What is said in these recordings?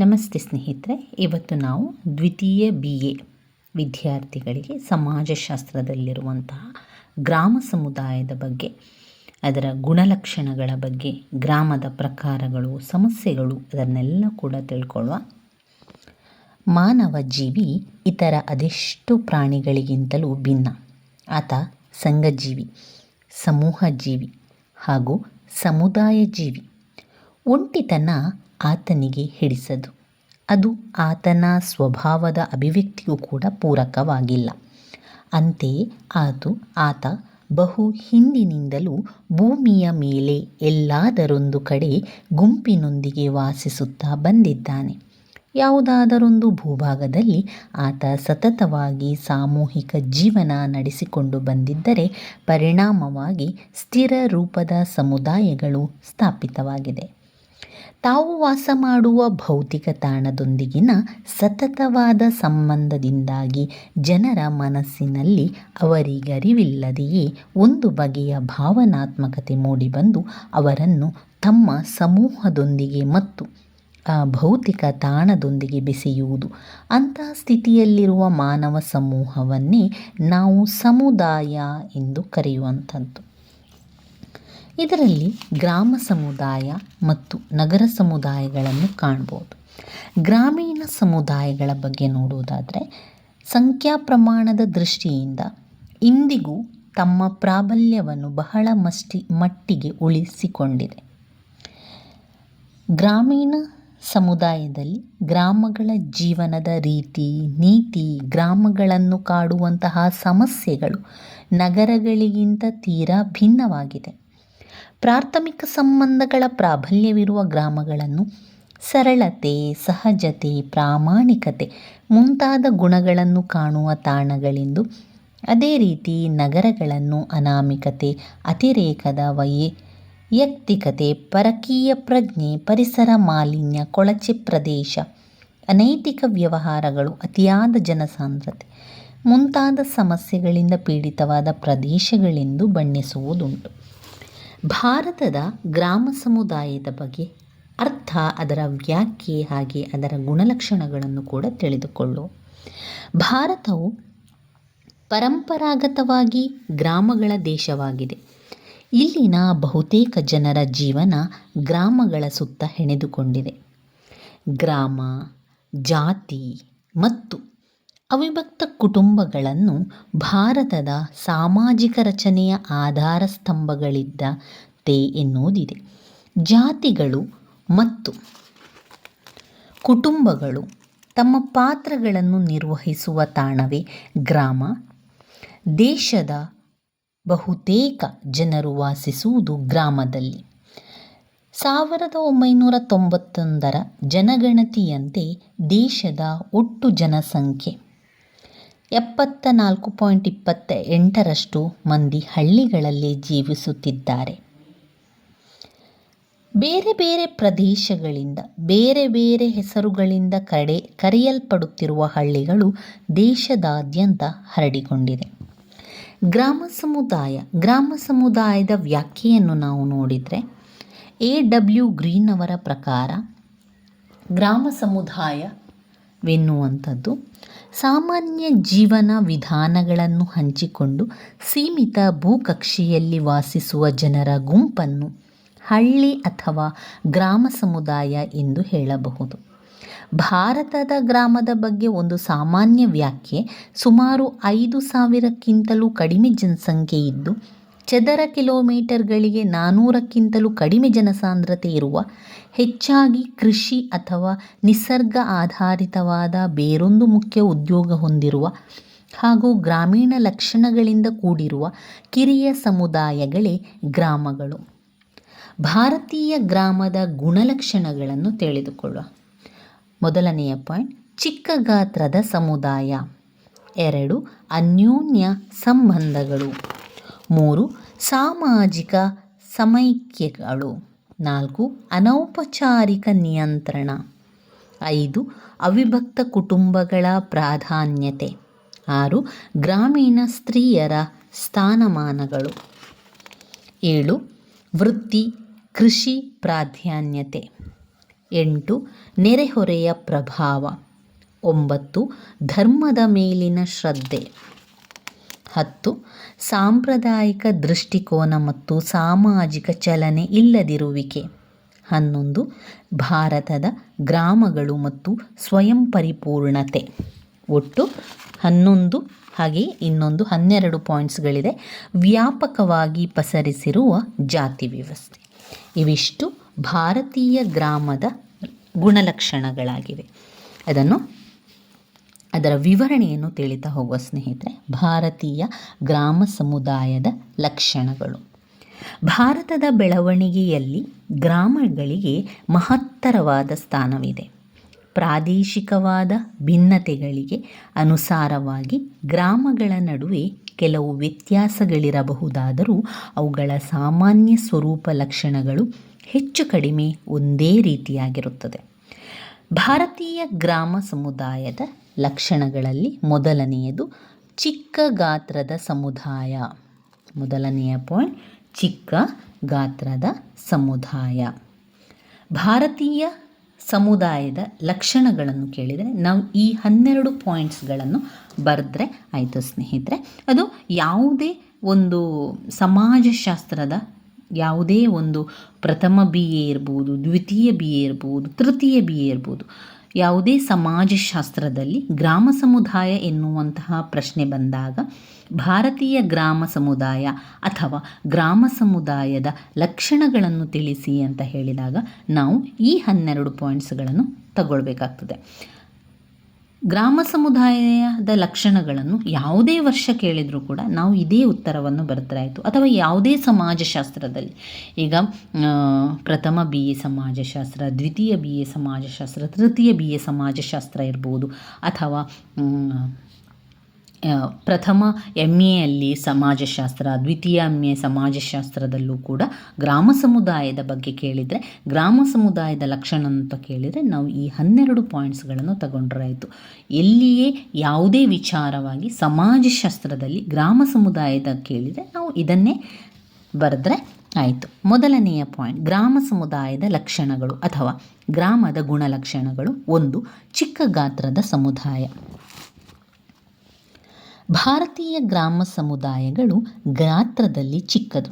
ನಮಸ್ತೆ ಸ್ನೇಹಿತರೆ, ಇವತ್ತು ನಾವು ದ್ವಿತೀಯ ಬಿ ಎ ವಿದ್ಯಾರ್ಥಿಗಳಿಗೆ ಸಮಾಜಶಾಸ್ತ್ರದಲ್ಲಿರುವಂತಹ ಗ್ರಾಮ ಸಮುದಾಯದ ಬಗ್ಗೆ, ಅದರ ಗುಣಲಕ್ಷಣಗಳ ಬಗ್ಗೆ, ಗ್ರಾಮದ ಪ್ರಕಾರಗಳು, ಸಮಸ್ಯೆಗಳು ಅದನ್ನೆಲ್ಲ ಕೂಡ ತಿಳ್ಕೊಳ್ಳುವ ಮಾನವ ಜೀವಿ ಇತರ ಅದೆಷ್ಟು ಪ್ರಾಣಿಗಳಿಗಿಂತಲೂ ಭಿನ್ನ. ಆತ ಸಂಘಜೀವಿ ಸಮೂಹ ಜೀವಿ ಹಾಗೂ ಸಮುದಾಯ ಜೀವಿ ಒಂಟಿತನ ಆತನಿಗೆ ಹಿಡಿಸದು ಅದು ಆತನ ಸ್ವಭಾವದ ಅಭಿವ್ಯಕ್ತಿಗೂ ಕೂಡ ಪೂರಕವಾಗಿಲ್ಲ. ಅಂತೆಯೇ ಆತು ಆತ ಬಹು ಹಿಂದಿನಿಂದಲೂ ಭೂಮಿಯ ಮೇಲೆ ಎಲ್ಲಾದರೊಂದು ಕಡೆ ಗುಂಪಿನೊಂದಿಗೆ ವಾಸಿಸುತ್ತಾ ಬಂದಿದ್ದಾನೆ. ಯಾವುದಾದರೊಂದು ಭೂಭಾಗದಲ್ಲಿ ಆತ ಸತತವಾಗಿ ಸಾಮೂಹಿಕ ಜೀವನ ನಡೆಸಿಕೊಂಡು ಬಂದಿದ್ದರೆ ಪರಿಣಾಮವಾಗಿ ಸ್ಥಿರ ರೂಪದ ಸಮುದಾಯಗಳು ಸ್ಥಾಪಿತವಾಗಿದೆ. ತಾವು ವಾಸ ಮಾಡುವ ಭೌತಿಕ ತಾಣದೊಂದಿಗಿನ ಸತತವಾದ ಸಂಬಂಧದಿಂದಾಗಿ ಜನರ ಮನಸ್ಸಿನಲ್ಲಿ ಅವರಿಗರಿವಿಲ್ಲದೆಯೇ ಒಂದು ಬಗೆಯ ಭಾವನಾತ್ಮಕತೆ ಮೂಡಿಬಂದು ಅವರನ್ನು ತಮ್ಮ ಸಮೂಹದೊಂದಿಗೆ ಮತ್ತು, ಆ, ಭೌತಿಕ ತಾಣದೊಂದಿಗೆ ಬೆಸೆಯುವುದು. ಅಂತಹ ಸ್ಥಿತಿಯಲ್ಲಿರುವ ಮಾನವ ಸಮೂಹವನ್ನೇ ನಾವು ಸಮುದಾಯ ಎಂದು ಕರೆಯುವಂಥದ್ದು. ಇದರಲ್ಲಿ ಗ್ರಾಮ ಸಮುದಾಯ ಮತ್ತು ನಗರ ಸಮುದಾಯಗಳನ್ನು ಕಾಣ್ಬೋದು. ಗ್ರಾಮೀಣ ಸಮುದಾಯಗಳ ಬಗ್ಗೆ ನೋಡುವುದಾದರೆ, ಸಂಖ್ಯಾ ಪ್ರಮಾಣದ ದೃಷ್ಟಿಯಿಂದ ಇಂದಿಗೂ ತಮ್ಮ ಪ್ರಾಬಲ್ಯವನ್ನು ಬಹಳ ಮಷ್ಟಿ, ಮಟ್ಟಿಗೆ ಉಳಿಸಿಕೊಂಡಿದೆ. ಗ್ರಾಮೀಣ ಸಮುದಾಯದಲ್ಲಿ ಗ್ರಾಮಗಳ ಜೀವನದ ರೀತಿ, ನೀತಿ, ಗ್ರಾಮಗಳನ್ನು ಕಾಡುವಂತಹ ಸಮಸ್ಯೆಗಳು ನಗರಗಳಿಗಿಂತ ತೀರಾ ಭಿನ್ನವಾಗಿದೆ. ಪ್ರಾಥಮಿಕ ಸಂಬಂಧಗಳ ಪ್ರಾಬಲ್ಯವಿರುವ ಗ್ರಾಮಗಳನ್ನು ಸರಳತೆ, ಸಹಜತೆ, ಪ್ರಾಮಾಣಿಕತೆ ಮುಂತಾದ ಗುಣಗಳನ್ನು ಕಾಣುವ ತಾಣಗಳೆಂದು ಅದೇ ರೀತಿ ನಗರಗಳನ್ನು ಅನಾಮಿಕತೆ, ಅತಿರೇಕದ ವೈಯಕ್ತಿಕತೆ ಪರಕೀಯ ಪ್ರಜ್ಞೆ, ಪರಿಸರ ಮಾಲಿನ್ಯ, ಕೊಳಚೆ ಪ್ರದೇಶ, ಅನೈತಿಕ ವ್ಯವಹಾರಗಳು, ಅತಿಯಾದ ಜನಸಾಂದ್ರತೆ ಮುಂತಾದ ಸಮಸ್ಯೆಗಳಿಂದ ಪೀಡಿತವಾದ ಪ್ರದೇಶಗಳೆಂದು ಬಣ್ಣಿಸುವುದುಂಟು. ಭಾರತದ ಗ್ರಾಮ ಸಮುದಾಯದ ಬಗ್ಗೆ ಅರ್ಥ, ಅದರ ವ್ಯಾಖ್ಯೆ ಹಾಗೆ ಅದರ ಗುಣಲಕ್ಷಣಗಳನ್ನು ಕೂಡ ತಿಳಿದುಕೊಳ್ಳು. ಭಾರತವು ಪರಂಪರಾಗತವಾಗಿ ಗ್ರಾಮಗಳ ದೇಶವಾಗಿದೆ. ಇಲ್ಲಿನ ಬಹುತೇಕ ಜನರ ಜೀವನ ಗ್ರಾಮಗಳ ಸುತ್ತ ಹೆಣೆದುಕೊಂಡಿದೆ. ಗ್ರಾಮ, ಜಾತಿ ಮತ್ತು ಅವಿಭಕ್ತ ಕುಟುಂಬಗಳನ್ನು ಭಾರತದ ಸಾಮಾಜಿಕ ರಚನೆಯ ಆಧಾರ ಸ್ತಂಭಗಳಿದ್ದ ತೇ ಎನ್ನುವುದಿದೆ. ಜಾತಿಗಳು ಮತ್ತು ಕುಟುಂಬಗಳು ತಮ್ಮ ಪಾತ್ರಗಳನ್ನು ನಿರ್ವಹಿಸುವ ತಾಣವೇ ಗ್ರಾಮ. ದೇಶದ ಬಹುತೇಕ ಜನರು ವಾಸಿಸುವುದು ಗ್ರಾಮದಲ್ಲಿ. ಸಾವಿರದ ಒಂಬೈನೂರ ತೊಂಬತ್ತೊಂದರ ಜನಗಣತಿಯಂತೆ ದೇಶದ ಒಟ್ಟು ಜನಸಂಖ್ಯೆ ಎಪ್ಪತ್ತ ನಾಲ್ಕು ಪಾಯಿಂಟ್ ಇಪ್ಪತ್ತ ಎಂಟರಷ್ಟು ಮಂದಿ ಹಳ್ಳಿಗಳಲ್ಲಿ ಜೀವಿಸುತ್ತಿದ್ದಾರೆ. ಬೇರೆ ಬೇರೆ ಪ್ರದೇಶಗಳಿಂದ, ಬೇರೆ ಬೇರೆ ಹೆಸರುಗಳಿಂದ ಕಡೆ, ಕರೆಯಲ್ಪಡುತ್ತಿರುವ ಹಳ್ಳಿಗಳು ದೇಶದಾದ್ಯಂತ ಹರಡಿಕೊಂಡಿದೆ. ಗ್ರಾಮ ಸಮುದಾಯ, ಗ್ರಾಮ ಸಮುದಾಯದ ವ್ಯಾಖ್ಯೆಯನ್ನು ನಾವು ನೋಡಿದರೆ, ಎ ಡಬ್ಲ್ಯೂ ಗ್ರೀನ್ ಅವರ ಪ್ರಕಾರ ಗ್ರಾಮ ಸಮುದಾಯವೆನ್ನುವಂಥದ್ದು ಸಾಮಾನ್ಯ ಜೀವನ ವಿಧಾನಗಳನ್ನು ಹಂಚಿಕೊಂಡು ಸೀಮಿತ ಭೂಕಕ್ಷೆಯಲ್ಲಿ ವಾಸಿಸುವ ಜನರ ಗುಂಪನ್ನು ಹಳ್ಳಿ ಅಥವಾ ಗ್ರಾಮ ಸಮುದಾಯ ಎಂದು ಹೇಳಬಹುದು. ಭಾರತದ ಗ್ರಾಮದ ಬಗ್ಗೆ ಒಂದು ಸಾಮಾನ್ಯ ವ್ಯಾಖ್ಯೆ, ಸುಮಾರು ಐದು ಸಾವಿರಕ್ಕಿಂತಲೂ ಕಡಿಮೆ ಜನಸಂಖ್ಯೆ ಇದ್ದು, ಚದರ ಕಿಲೋಮೀಟರ್ಗಳಿಗೆ ನಾನ್ನೂರಕ್ಕಿಂತಲೂ ಕಡಿಮೆ ಜನಸಾಂದ್ರತೆ ಇರುವ ಹೆಚ್ಚಾಗಿ ಕೃಷಿ ಅಥವಾ ನಿಸರ್ಗ ಆಧಾರಿತವಾದ ಬೇರೊಂದು ಮುಖ್ಯ ಉದ್ಯೋಗ ಹೊಂದಿರುವ ಹಾಗೂ ಗ್ರಾಮೀಣ ಲಕ್ಷಣಗಳಿಂದ ಕೂಡಿರುವ ಕಿರಿಯ ಸಮುದಾಯಗಳೇ ಗ್ರಾಮಗಳು. ಭಾರತೀಯ ಗ್ರಾಮದ ಗುಣಲಕ್ಷಣಗಳನ್ನು ತಿಳಿದುಕೊಳ್ಳುವ ಮೊದಲನೆಯ ಪಾಯಿಂಟ್, ಚಿಕ್ಕ ಗಾತ್ರದ ಸಮುದಾಯ. ಎರಡು, ಅನ್ಯೋನ್ಯ ಸಂಬಂಧಗಳು. ಮೂರು, ಸಾಮಾಜಿಕ ಸಮೈಕ್ಯಗಳು. ನಾಲ್ಕು ಅನೌಪಚಾರಿಕ ನಿಯಂತ್ರಣ. ಐದು, ಅವಿಭಕ್ತ ಕುಟುಂಬಗಳ ಪ್ರಾಧಾನ್ಯತೆ. ಆರು, ಗ್ರಾಮೀಣ ಸ್ತ್ರೀಯರ ಸ್ಥಾನಮಾನಗಳು. ಏಳು, ವೃತ್ತಿ, ಕೃಷಿ ಪ್ರಾಧಾನ್ಯತೆ. ಎಂಟು, ನೆರೆಹೊರೆಯ ಪ್ರಭಾವ. ಒಂಬತ್ತು, ಧರ್ಮದ ಮೇಲಿನ ಶ್ರದ್ಧೆ. ಹತ್ತು ಸಾಂಪ್ರದಾಯಿಕ ದೃಷ್ಟಿಕೋನ ಮತ್ತು ಸಾಮಾಜಿಕ ಚಲನೆ ಇಲ್ಲದಿರುವಿಕೆ. ಹನ್ನೊಂದು, ಭಾರತದ ಗ್ರಾಮಗಳು ಮತ್ತು ಸ್ವಯಂ ಪರಿಪೂರ್ಣತೆ. ಒಟ್ಟು ಹನ್ನೊಂದು ಹಾಗೆ ಇನ್ನೊಂದು ಹನ್ನೆರಡು ಪಾಯಿಂಟ್ಸ್ಗಳಿದೆ. ವ್ಯಾಪಕವಾಗಿ ಪಸರಿಸಿರುವ ಜಾತಿ ವ್ಯವಸ್ಥೆ. ಇವಿಷ್ಟು ಭಾರತೀಯ ಗ್ರಾಮದ ಗುಣಲಕ್ಷಣಗಳಾಗಿವೆ. ಅದನ್ನು ಅದರ ವಿವರಣೆಯನ್ನು ತಿಳಿತಾ ಹೋಗುವ ಸ್ನೇಹಿತರೆ, ಭಾರತೀಯ ಗ್ರಾಮ ಸಮುದಾಯದ ಲಕ್ಷಣಗಳು. ಭಾರತದ ಬೆಳವಣಿಗೆಯಲ್ಲಿ ಗ್ರಾಮಗಳಿಗೆ ಮಹತ್ತರವಾದ ಸ್ಥಾನವಿದೆ. ಪ್ರಾದೇಶಿಕವಾದ ಭಿನ್ನತೆಗಳಿಗೆ ಅನುಸಾರವಾಗಿ ಗ್ರಾಮಗಳ ನಡುವೆ ಕೆಲವು ವ್ಯತ್ಯಾಸಗಳಿರಬಹುದಾದರೂ ಅವುಗಳ ಸಾಮಾನ್ಯ ಸ್ವರೂಪ ಲಕ್ಷಣಗಳು ಹೆಚ್ಚು ಕಡಿಮೆ ಒಂದೇ ರೀತಿಯಾಗಿರುತ್ತದೆ. ಭಾರತೀಯ ಗ್ರಾಮ ಸಮುದಾಯದ ಲಕ್ಷಣಗಳಲ್ಲಿ ಮೊದಲನೆಯದು ಚಿಕ್ಕ ಗಾತ್ರದ ಸಮುದಾಯ. ಮೊದಲನೆಯ ಪಾಯಿಂಟ್ ಚಿಕ್ಕ ಗಾತ್ರದ ಸಮುದಾಯ. ಭಾರತೀಯ ಸಮುದಾಯದ ಲಕ್ಷಣಗಳನ್ನು ಕೇಳಿದರೆ ನಾವು ಈ ಹನ್ನೆರಡು ಪಾಯಿಂಟ್ಸ್ಗಳನ್ನು ಬರೆದ್ರೆ, ಆಯಿತು ಸ್ನೇಹಿತರೆ, ಅದು ಯಾವುದೇ ಒಂದು ಸಮಾಜಶಾಸ್ತ್ರದ ಯಾವುದೇ ಒಂದು ಪ್ರಥಮ ಬಿ ಎ ಇರ್ಬೋದು, ದ್ವಿತೀಯ ಬಿ ಎ ಇರ್ಬೋದು, ತೃತೀಯ ಬಿ ಎ ಇರ್ಬೋದು ಯಾವುದೇ ಸಮಾಜಶಾಸ್ತ್ರದಲ್ಲಿ ಗ್ರಾಮ ಸಮುದಾಯ ಎನ್ನುವಂತಹ ಪ್ರಶ್ನೆ ಬಂದಾಗ, ಭಾರತೀಯ ಗ್ರಾಮ ಸಮುದಾಯ ಅಥವಾ ಗ್ರಾಮ ಸಮುದಾಯದ ಲಕ್ಷಣಗಳನ್ನು ತಿಳಿಸಿ ಅಂತ ಹೇಳಿದಾಗ ನಾವು ಈ ಹನ್ನೆರಡು ಪಾಯಿಂಟ್ಸ್ಗಳನ್ನು ತಗೊಳ್ಬೇಕಾಗ್ತದೆ. ಗ್ರಾಮ ಸಮುದಾಯದ ಲಕ್ಷಣಗಳನ್ನು ಯಾವುದೇ ವರ್ಷ ಕೇಳಿದರೂ ಕೂಡ ನಾವು ಇದೇ ಉತ್ತರವನ್ನು ಬರೆದ್ರೆ ಆಯಿತು. ಅಥವಾ ಯಾವುದೇ ಸಮಾಜಶಾಸ್ತ್ರದಲ್ಲಿ. ಈಗ ಪ್ರಥಮ ಬಿ ಎ ಸಮಾಜಶಾಸ್ತ್ರ, ದ್ವಿತೀಯ ಬಿ ಎ ಸಮಾಜಶಾಸ್ತ್ರ, ತೃತೀಯ ಬಿ ಎ ಸಮಾಜಶಾಸ್ತ್ರ ಇರ್ಬೋದು. ಅಥವಾ ಪ್ರಥಮ ಎಂ ಎಯಲ್ಲಿ ಸಮಾಜಶಾಸ್ತ್ರ, ದ್ವಿತೀಯ ಎಂ ಎ ಸಮಾಜಶಾಸ್ತ್ರದಲ್ಲೂ ಕೂಡ ಗ್ರಾಮ ಸಮುದಾಯದ ಬಗ್ಗೆ ಕೇಳಿದರೆ, ಗ್ರಾಮ ಸಮುದಾಯದ ಲಕ್ಷಣ ಅಂತ ಕೇಳಿದರೆ ನಾವು ಈ ಹನ್ನೆರಡು ಪಾಯಿಂಟ್ಸ್ಗಳನ್ನು ತಗೊಂಡ್ರಾಯಿತು ಎಲ್ಲಿಯೇ ಯಾವುದೇ ವಿಚಾರವಾಗಿ ಸಮಾಜಶಾಸ್ತ್ರದಲ್ಲಿ ಗ್ರಾಮ ಸಮುದಾಯದ ಕೇಳಿದರೆ ನಾವು ಇದನ್ನೇ ಬರೆದ್ರೆ ಆಯಿತು. ಮೊದಲನೆಯ ಪಾಯಿಂಟ್ ಗ್ರಾಮ ಸಮುದಾಯದ ಲಕ್ಷಣಗಳು ಅಥವಾ ಗ್ರಾಮದ ಗುಣಲಕ್ಷಣಗಳು. ಒಂದು, ಚಿಕ್ಕ ಗಾತ್ರದ ಸಮುದಾಯ. ಭಾರತೀಯ ಗ್ರಾಮ ಸಮುದಾಯಗಳು ಗಾತ್ರದಲ್ಲಿ ಚಿಕ್ಕದು.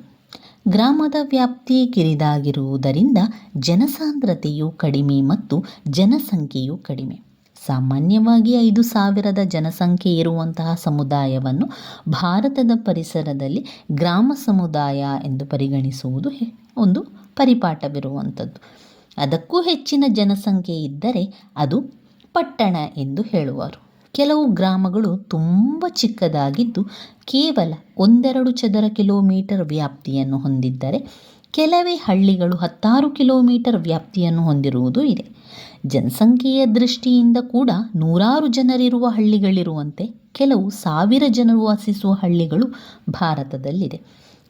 ಗ್ರಾಮದ ವ್ಯಾಪ್ತಿ ಕಿರಿದಾಗಿರುವುದರಿಂದ ಜನಸಾಂದ್ರತೆಯು ಕಡಿಮೆ ಮತ್ತು ಜನಸಂಖ್ಯೆಯು ಕಡಿಮೆ. ಸಾಮಾನ್ಯವಾಗಿ ಐದು ಸಾವಿರದ ಜನಸಂಖ್ಯೆ ಇರುವಂತಹ ಸಮುದಾಯವನ್ನು ಭಾರತದ ಪರಿಸರದಲ್ಲಿ ಗ್ರಾಮ ಸಮುದಾಯ ಎಂದು ಪರಿಗಣಿಸುವುದು ಒಂದು ಪರಿಪಾಠವಿರುವಂಥದ್ದು. ಅದಕ್ಕೂ ಹೆಚ್ಚಿನ ಜನಸಂಖ್ಯೆ ಇದ್ದರೆ ಅದು ಪಟ್ಟಣ ಎಂದು ಹೇಳುವರು. ಕೆಲವು ಗ್ರಾಮಗಳು ತುಂಬ ಚಿಕ್ಕದಾಗಿದ್ದು ಕೇವಲ ಒಂದೆರಡು ಚದರ ಕಿಲೋಮೀಟರ್ ವ್ಯಾಪ್ತಿಯನ್ನು ಹೊಂದಿದ್ದರೆ ಕೆಲವೇ ಹಳ್ಳಿಗಳು ಹತ್ತಾರು ಕಿಲೋಮೀಟರ್ ವ್ಯಾಪ್ತಿಯನ್ನು ಹೊಂದಿರುವುದು ಇದೆ. ಜನಸಂಖ್ಯೆಯ ದೃಷ್ಟಿಯಿಂದ ಕೂಡ ನೂರಾರು ಜನರಿರುವ ಹಳ್ಳಿಗಳಿರುವಂತೆ ಕೆಲವು ಸಾವಿರ ಜನರು ವಾಸಿಸುವ ಹಳ್ಳಿಗಳು ಭಾರತದಲ್ಲಿದೆ.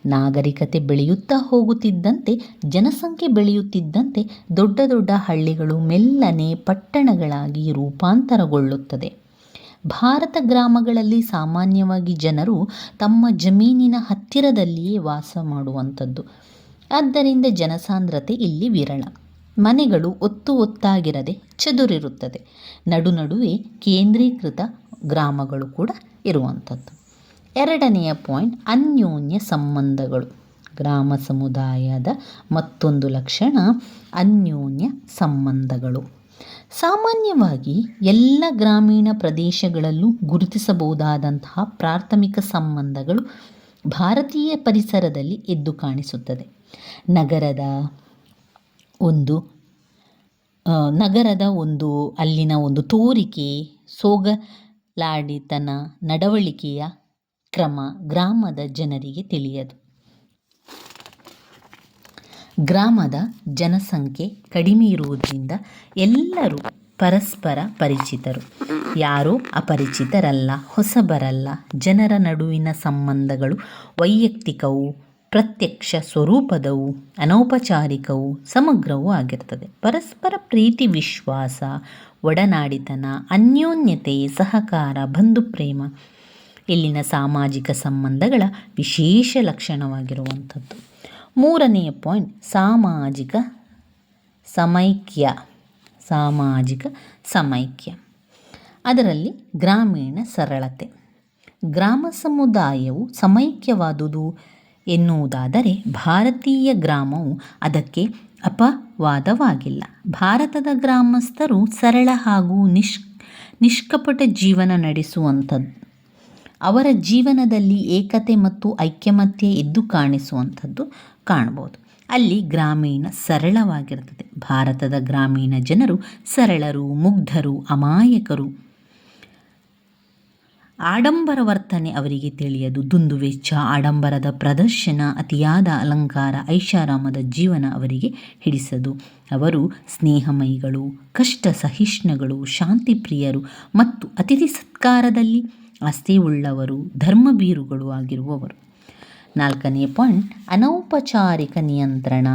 ನಾಗರಿಕತೆ ಬೆಳೆಯುತ್ತಾ ಹೋಗುತ್ತಿದ್ದಂತೆ, ಜನಸಂಖ್ಯೆ ಬೆಳೆಯುತ್ತಿದ್ದಂತೆ ದೊಡ್ಡ ದೊಡ್ಡ ಹಳ್ಳಿಗಳು ಮೆಲ್ಲನೆ ಪಟ್ಟಣಗಳಾಗಿ ರೂಪಾಂತರಗೊಳ್ಳುತ್ತದೆ. ಭಾರತ ಗ್ರಾಮಗಳಲ್ಲಿ ಸಾಮಾನ್ಯವಾಗಿ ಜನರು ತಮ್ಮ ಜಮೀನಿನ ಹತ್ತಿರದಲ್ಲಿಯೇ ವಾಸ ಮಾಡುವಂಥದ್ದು. ಆದ್ದರಿಂದ ಜನಸಾಂದ್ರತೆ ಇಲ್ಲಿ ವಿರಳ. ಮನೆಗಳು ಒತ್ತು ಒತ್ತಾಗಿರದೆ ಚದುರಿರುತ್ತದೆ. ನಡು ನಡುವೆ ಕೇಂದ್ರೀಕೃತ ಗ್ರಾಮಗಳು ಕೂಡ ಇರುವಂಥದ್ದು. ಎರಡನೆಯ ಪಾಯಿಂಟ್, ಅನ್ಯೋನ್ಯ ಸಂಬಂಧಗಳು. ಗ್ರಾಮ ಸಮುದಾಯದ ಮತ್ತೊಂದು ಲಕ್ಷಣ, ಅನ್ಯೋನ್ಯ ಸಂಬಂಧಗಳು. ಸಾಮಾನ್ಯವಾಗಿ ಎಲ್ಲ ಗ್ರಾಮೀಣ ಪ್ರದೇಶಗಳಲ್ಲೂ ಗುರುತಿಸಬಹುದಾದಂತಹ ಪ್ರಾಥಮಿಕ ಸಂಬಂಧಗಳು ಭಾರತೀಯ ಪರಿಸರದಲ್ಲಿ ಎದ್ದು ಕಾಣಿಸುತ್ತದೆ. ನಗರದ ಒಂದು ನಗರದ ಒಂದು, ಅಲ್ಲಿನ ಒಂದು ತೋರಿಕೆ, ಸೋಗಲಾಡಿತನ, ನಡವಳಿಕೆಯ ಕ್ರಮ ಗ್ರಾಮದ ಜನರಿಗೆ ತಿಳಿಯದು. ಗ್ರಾಮದ ಜನಸಂಖ್ಯೆ ಕಡಿಮೆ ಇರುವುದರಿಂದ ಎಲ್ಲರೂ ಪರಸ್ಪರ ಪರಿಚಿತರು. ಯಾರೂ ಅಪರಿಚಿತರಲ್ಲ, ಹೊಸಬರಲ್ಲ. ಜನರ ನಡುವಿನ ಸಂಬಂಧಗಳು ವೈಯಕ್ತಿಕವು, ಪ್ರತ್ಯಕ್ಷ ಸ್ವರೂಪದವು, ಅನೌಪಚಾರಿಕವು, ಸಮಗ್ರವೂ ಆಗಿರ್ತದೆ. ಪರಸ್ಪರ ಪ್ರೀತಿ, ವಿಶ್ವಾಸ, ಒಡನಾಡಿತನ, ಅನ್ಯೋನ್ಯತೆ, ಸಹಕಾರ, ಬಂಧು ಪ್ರೇಮ ಇಲ್ಲಿನ ಸಾಮಾಜಿಕ ಸಂಬಂಧಗಳ ವಿಶೇಷ ಲಕ್ಷಣವಾಗಿರುವಂಥದ್ದು. ಮೂರನೆಯ ಪಾಯಿಂಟ್ ಸಾಮಾಜಿಕ ಸಮೈಕ್ಯ ಸಾಮಾಜಿಕ ಸಮೈಕ್ಯ. ಅದರಲ್ಲಿ ಗ್ರಾಮೀಣ ಸರಳತೆ. ಗ್ರಾಮ ಸಮುದಾಯವು ಸಮೈಕ್ಯವಾದುದು ಎನ್ನುವುದಾದರೆ ಭಾರತೀಯ ಗ್ರಾಮವು ಅದಕ್ಕೆ ಅಪವಾದವಾಗಿಲ್ಲ. ಭಾರತದ ಗ್ರಾಮಸ್ಥರು ಸರಳ ಹಾಗೂ ನಿಷ್ ನಿಷ್ಕಪಟ ಜೀವನ ನಡೆಸುವಂಥದ್ದು ಅವರ ಜೀವನದಲ್ಲಿ ಏಕತೆ ಮತ್ತು ಐಕ್ಯಮತ್ಯ ಎದ್ದು ಕಾಣಿಸುವಂಥದ್ದು ಕಾಣ್ಬೋದು ಅಲ್ಲಿ ಗ್ರಾಮೀಣ ಸರಳವಾಗಿರ್ತದೆ ಭಾರತದ ಗ್ರಾಮೀಣ ಜನರು ಸರಳರು, ಮುಗ್ಧರು, ಅಮಾಯಕರು. ಆಡಂಬರ ವರ್ತನೆ ಅವರಿಗೆ ತಿಳಿಯದು. ದುಂದು ವೆಚ್ಚ, ಆಡಂಬರದ ಪ್ರದರ್ಶನ, ಅತಿಯಾದ ಅಲಂಕಾರ, ಐಷಾರಾಮದ ಜೀವನ ಅವರಿಗೆ ಹಿಡಿಸದು. ಅವರು ಸ್ನೇಹಮಯಿಗಳು ಕಷ್ಟ ಸಹಿಷ್ಣುಗಳು ಶಾಂತಿಪ್ರಿಯರು ಮತ್ತು ಅತಿಥಿ ಸತ್ಕಾರದಲ್ಲಿ ಆಸ್ತಿಯುಳ್ಳವರು ಧರ್ಮಬೀರುಗಳು ಆಗಿರುವವರು. ನಾಲ್ಕನೇ ಪಾಯಿಂಟ್, ಅನೌಪಚಾರಿಕ ನಿಯಂತ್ರಣ.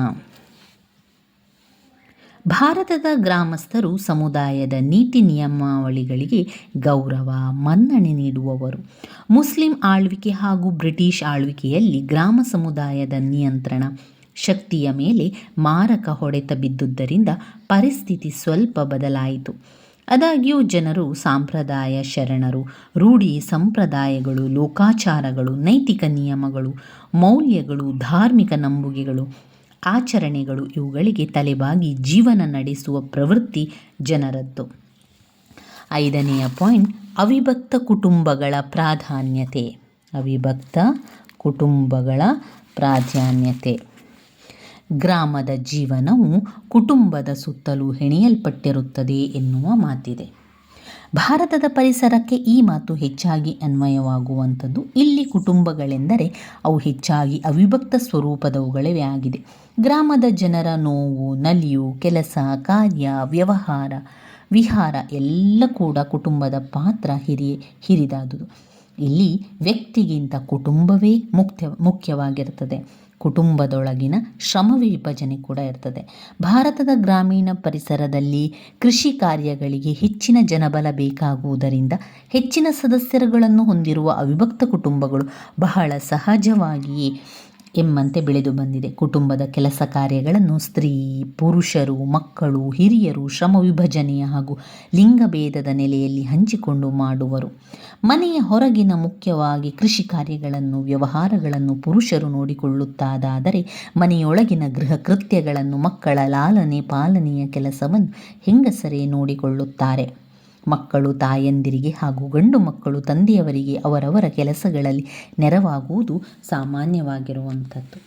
ಭಾರತದ ಗ್ರಾಮಸ್ಥರು ಸಮುದಾಯದ ನೀತಿ ನಿಯಮಾವಳಿಗಳಿಗೆ ಗೌರವ, ಮನ್ನಣೆ ನೀಡುವವರು. ಮುಸ್ಲಿಂ ಆಳ್ವಿಕೆ ಹಾಗೂ ಬ್ರಿಟಿಷ್ ಆಳ್ವಿಕೆಯಲ್ಲಿ ಗ್ರಾಮ ಸಮುದಾಯದ ನಿಯಂತ್ರಣ. ಶಕ್ತಿಯ ಮೇಲೆ ಮಾರಕ ಹೊಡೆತ ಬಿದ್ದುದರಿಂದ ಪರಿಸ್ಥಿತಿ ಸ್ವಲ್ಪ ಬದಲಾಯಿತು. ಆದಾಗ್ಯೂ ಜನರು ಸಾಂಪ್ರದಾಯ ಶರಣರು, ರೂಢಿ ಸಂಪ್ರದಾಯಗಳು, ಲೋಕಾಚಾರಗಳು, ನೈತಿಕ ನಿಯಮಗಳು, ಮೌಲ್ಯಗಳು, ಧಾರ್ಮಿಕ ನಂಬುಗೆಗಳು, ಆಚರಣೆಗಳು ಇವುಗಳಿಗೆ ತಲೆಬಾಗಿ ಜೀವನ ನಡೆಸುವ ಪ್ರವೃತ್ತಿ ಜನರದ್ದು. ಐದನೆಯ ಪಾಯಿಂಟ್, ಅವಿಭಕ್ತ ಕುಟುಂಬಗಳ ಪ್ರಾಧಾನ್ಯತೆ. ಅವಿಭಕ್ತ ಕುಟುಂಬಗಳ ಪ್ರಾಧಾನ್ಯತೆ. ಗ್ರಾಮದ ಜೀವನವು ಕುಟುಂಬದ ಸುತ್ತಲೂ ಹೆಣೆಯಲ್ಪಟ್ಟಿರುತ್ತದೆ ಎನ್ನುವ ಮಾತಿದೆ. ಭಾರತದ ಪರಿಸರಕ್ಕೆ ಈ ಮಾತು ಹೆಚ್ಚಾಗಿ ಅನ್ವಯವಾಗುವಂಥದ್ದು ಇಲ್ಲಿ ಕುಟುಂಬಗಳೆಂದರೆ ಅವು ಹೆಚ್ಚಾಗಿ ಅವಿಭಕ್ತ ಸ್ವರೂಪದವುಗಳೇ ಆಗಿದೆ. ಗ್ರಾಮದ ಜನರ ನೋವು, ನಲಿಯು, ಕೆಲಸ, ಕಾರ್ಯ, ವ್ಯವಹಾರ, ವಿಹಾರ ಎಲ್ಲ ಕೂಡ ಕುಟುಂಬದ ಪಾತ್ರ ಹಿರಿಯ ಹಿರಿದಾದುದು. ಇಲ್ಲಿ ವ್ಯಕ್ತಿಗಿಂತ ಕುಟುಂಬವೇ ಮುಖ್ಯ ಮುಖ್ಯವಾಗಿರ್ತದೆ ಕುಟುಂಬದೊಳಗಿನ ಶ್ರಮ ವಿಭಜನೆ ಕೂಡ ಇರ್ತದೆ. ಭಾರತದ ಗ್ರಾಮೀಣ ಪರಿಸರದಲ್ಲಿ ಕೃಷಿ ಕಾರ್ಯಗಳಿಗೆ ಹೆಚ್ಚಿನ ಜನಬಲ ಬೇಕಾಗುವುದರಿಂದ ಹೆಚ್ಚಿನ ಸದಸ್ಯರುಗಳನ್ನು ಹೊಂದಿರುವ ಅವಿಭಕ್ತ ಕುಟುಂಬಗಳು ಬಹಳ ಸಹಜವಾಗಿಯೇ ಎಂಬಂತೆ ಬೆಳೆದು ಬಂದಿದೆ. ಕುಟುಂಬದ ಕೆಲಸ ಕಾರ್ಯಗಳನ್ನು ಸ್ತ್ರೀ, ಪುರುಷರು, ಮಕ್ಕಳು, ಹಿರಿಯರು, ಶ್ರಮ ವಿಭಜನೆಯ ಹಾಗೂ ಲಿಂಗಭೇದದ ನೆಲೆಯಲ್ಲಿ ಹಂಚಿಕೊಂಡು ಮಾಡುವರು. ಮನೆಯ ಹೊರಗಿನ ಮುಖ್ಯವಾಗಿ ಕೃಷಿ ಕಾರ್ಯಗಳನ್ನು, ವ್ಯವಹಾರಗಳನ್ನು ಪುರುಷರು ನೋಡಿಕೊಳ್ಳುತ್ತಾದಾದರೆ ಮನೆಯೊಳಗಿನ ಗೃಹ ಕೃತ್ಯಗಳನ್ನು ಮಕ್ಕಳ ಲಾಲನೆ, ಪಾಲನೆಯ ಕೆಲಸವನ್ನು ಹೆಂಗಸರೇ ನೋಡಿಕೊಳ್ಳುತ್ತಾರೆ. ಮಕ್ಕಳು ತಾಯಂದಿರಿಗೆ ಹಾಗೂ ಗಂಡು ಮಕ್ಕಳು ತಂದೆಯವರಿಗೆ ಅವರವರ ಕೆಲಸಗಳಲ್ಲಿ ನೆರವಾಗುವುದು ಸಾಮಾನ್ಯವಾಗಿರುವಂಥದ್ದು.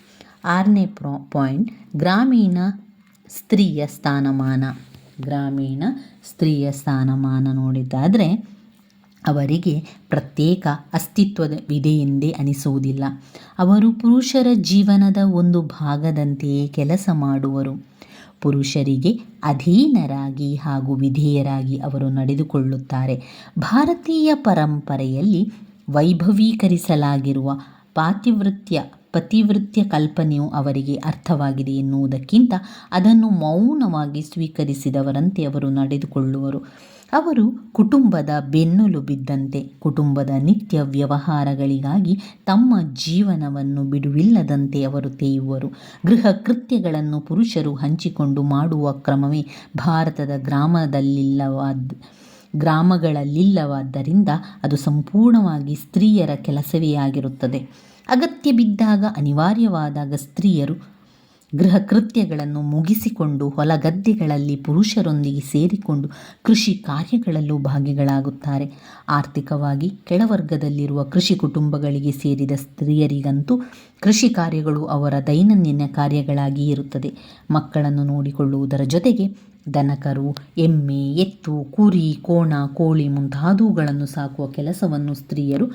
ಆರನೇ ಪ್ರಾ, ಪಾಯಿಂಟ್, ಗ್ರಾಮೀಣ ಸ್ತ್ರೀಯ ಸ್ಥಾನಮಾನ. ಗ್ರಾಮೀಣ ಸ್ತ್ರೀಯ ಸ್ಥಾನಮಾನ ನೋಡಿದ್ದಾದರೆ ಅವರಿಗೆ ಪ್ರತ್ಯೇಕ ಅಸ್ತಿತ್ವದ ಎಂದೇ ಅನಿಸುವುದಿಲ್ಲ. ಅವರು ಪುರುಷರ ಜೀವನದ ಒಂದು ಭಾಗದಂತೆಯೇ ಕೆಲಸ ಮಾಡುವರು. ಪುರುಷರಿಗೆ ಅಧೀನರಾಗಿ ಹಾಗೂ ವಿಧೇಯರಾಗಿ ಅವರು ನಡೆದುಕೊಳ್ಳುತ್ತಾರೆ. ಭಾರತೀಯ ಪರಂಪರೆಯಲ್ಲಿ ವೈಭವೀಕರಿಸಲಾಗಿರುವ ಪಾತಿವೃತ್ಯ, ಪತಿವೃತ್ಯ ಕಲ್ಪನೆಯು ಅವರಿಗೆ ಅರ್ಥವಾಗಿದೆ ಎನ್ನುವುದಕ್ಕಿಂತ ಅದನ್ನು ಮೌನವಾಗಿ ಸ್ವೀಕರಿಸಿದವರಂತೆ ಅವರು ನಡೆದುಕೊಳ್ಳುವರು. ಅವರು ಕುಟುಂಬದ ಬೆನ್ನೆಲುಬಿದ್ದಂತೆ ಕುಟುಂಬದ ನಿತ್ಯ ವ್ಯವಹಾರಗಳಿಗಾಗಿ ತಮ್ಮ ಜೀವನವನ್ನು ಬಿಡುವಿಲ್ಲದಂತೆ ಅವರು ತೇಯುವರು. ಗೃಹ ಕೃತ್ಯಗಳನ್ನು ಪುರುಷರು ಹಂಚಿಕೊಂಡು ಮಾಡುವ ಕ್ರಮವೇ ಭಾರತದ ಗ್ರಾಮದಲ್ಲಿಲ್ಲವಾದ, ಗ್ರಾಮಗಳಲ್ಲಿಲ್ಲವಾದ್ದರಿಂದ ಅದು ಸಂಪೂರ್ಣವಾಗಿ ಸ್ತ್ರೀಯರ ಕೆಲಸವೇ ಆಗಿರುತ್ತದೆ. ಅಗತ್ಯ ಬಿದ್ದಾಗ ಅನಿವಾರ್ಯವಾದಾಗ ಸ್ತ್ರೀಯರು ಗೃಹ ಕೃತ್ಯಗಳನ್ನು ಮುಗಿಸಿಕೊಂಡು ಹೊಲಗದ್ದೆಗಳಲ್ಲಿ ಪುರುಷರೊಂದಿಗೆ ಸೇರಿಕೊಂಡು ಕೃಷಿ ಕಾರ್ಯಗಳಲ್ಲೂ ಭಾಗಿಗಳಾಗುತ್ತಾರೆ. ಆರ್ಥಿಕವಾಗಿ ಕೆಳವರ್ಗದಲ್ಲಿರುವ ಕೃಷಿ ಕುಟುಂಬಗಳಿಗೆ ಸೇರಿದ ಸ್ತ್ರೀಯರಿಗಂತೂ ಕೃಷಿ ಕಾರ್ಯಗಳು ಅವರ ದೈನಂದಿನ ಕಾರ್ಯಗಳಾಗಿ ಇರುತ್ತದೆ. ಮಕ್ಕಳನ್ನು ನೋಡಿಕೊಳ್ಳುವುದರ ಜೊತೆಗೆ ದನಕರು, ಎಮ್ಮೆ, ಎತ್ತು, ಕುರಿ, ಕೋಣ, ಕೋಳಿ ಮುಂತಾದವುಗಳನ್ನು ಸಾಕುವ ಕೆಲಸವನ್ನು ಸ್ತ್ರೀಯರು